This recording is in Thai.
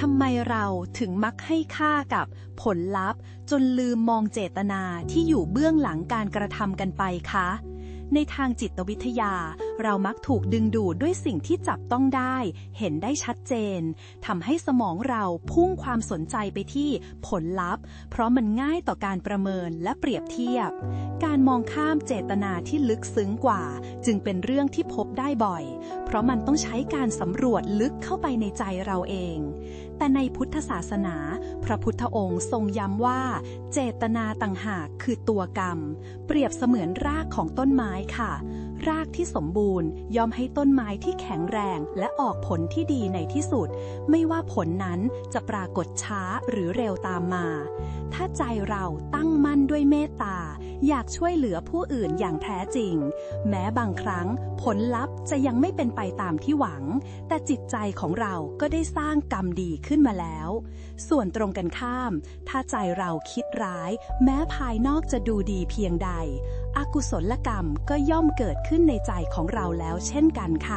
ทำไมเราถึงมักให้ค่ากับผลลัพธ์ จนลืมมองเจตนาที่อยู่เบื้องหลังการกระทำกันไปคะ ในทางจิตวิทยา เรามักถูกดึงดูดด้วยสิ่งที่จับต้องได้ เห็นได้ชัดเจนทำให้สมองเราพุ่งความสนใจไปที่ผลลัพธ์ เพราะมันง่ายต่อการประเมินและเปรียบเทียบ การมองข้ามเจตนาที่ลึกซึ้งกว่า จึงเป็นเรื่องที่พบได้บ่อย เพราะมันต้องใช้การสำรวจลึกเข้าไปในใจเราเอง แต่ในพุทธศาสนา พระพุทธองค์ทรงย้ำว่า เจตนาต่างหากคือตัวกรรม เปรียบเสมือนรากของต้นไม้ค่ะ รากที่สมบูรณ์ย่อมให้ต้นไม้ที่แข็งแรงและออกผลที่ดีในที่สุด ไม่ว่าผลนั้นจะปรากฏช้าหรือเร็วตามมา ถ้าใจเราตั้งมั่นด้วยเมตตา อยากช่วยเหลือผู้อื่นอย่างแท้จริง แม้บางครั้งผลลัพธ์จะยังไม่เป็นไปตามที่หวัง แต่จิตใจของเราก็ได้สร้างกรรมดีขึ้นมาแล้ว ส่วนตรงกันข้าม ถ้าใจเราคิดร้าย แม้ภายนอกจะดูดีเพียงใด กุศลกรรมก็ย่อมเกิดขึ้นในใจของเราแล้วเช่นกันค่ะ